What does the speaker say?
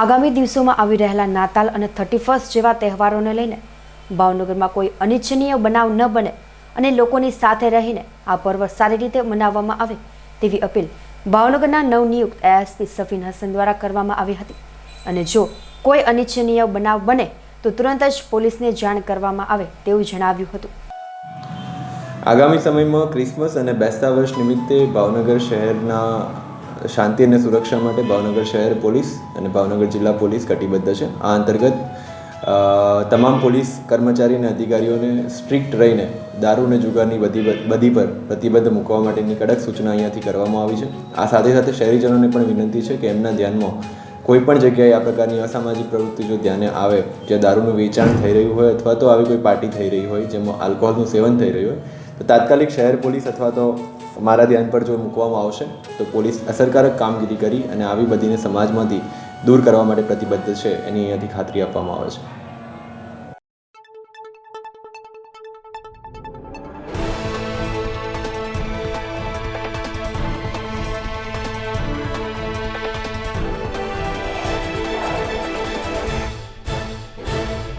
આગામી દિવસોમાં આવી રહેલા નાતાલ અને થર્ટી ફર્સ્ટ જેવા તહેવારોને લઈને ભાવનગરમાં કોઈ અનિચ્છનીય બનાવ ન બને અને લોકોની સાથે રહીને આ પર્વ સારી રીતે મનાવવામાં આવે તેવી અપીલ ભાવનગરના નવનિયુક્ત એએસપી સફીન હસન દ્વારા કરવામાં આવી હતી. અને જો કોઈ અનિચ્છનીય બનાવ બને, તો તુરંત જ પોલીસને જાણ કરવામાં આવે તેવું જણાવ્યું હતું. આગામી સમયમાં ક્રિસમસ અને બેસતા વર્ષ નિમિત્તે ભાવનગર શહેરના શાંતિ અને સુરક્ષા માટે ભાવનગર શહેર પોલીસ અને ભાવનગર જિલ્લા પોલીસ કટિબદ્ધ છે. આ અંતર્ગત તમામ પોલીસ કર્મચારી અને અધિકારીઓને સ્ટ્રિક્ટ રહીને દારૂ અને જુગારની બધી બધી પર પ્રતિબદ્ધ મૂકવા માટેની કડક સૂચના અહીંયાથી કરવામાં આવી છે. આ સાથે સાથે શહેરીજનોને પણ વિનંતી છે કે એમના ધ્યાનમાં કોઈ પણ જગ્યાએ આ પ્રકારની અસામાજિક પ્રવૃત્તિ જો ધ્યાને આવે જે દારૂનું વેચાણ થઈ રહ્યું હોય અથવા તો આવી કોઈ પાર્ટી થઈ રહી હોય, જેમાં આલ્કોહોલનું સેવન થઈ રહ્યું હોય તો તાત્કાલિક શહેર પોલીસ અથવા તો મારા ધ્યાન પર જો મૂકવામાં આવશે, તો પોલીસ અસરકારક કામગીરી કરી અને આવી બધીને સમાજમાંથી દૂર કરવા માટે પ્રતિબદ્ધ છે, એની અહીંયાથી ખાતરી આપવામાં આવે છે.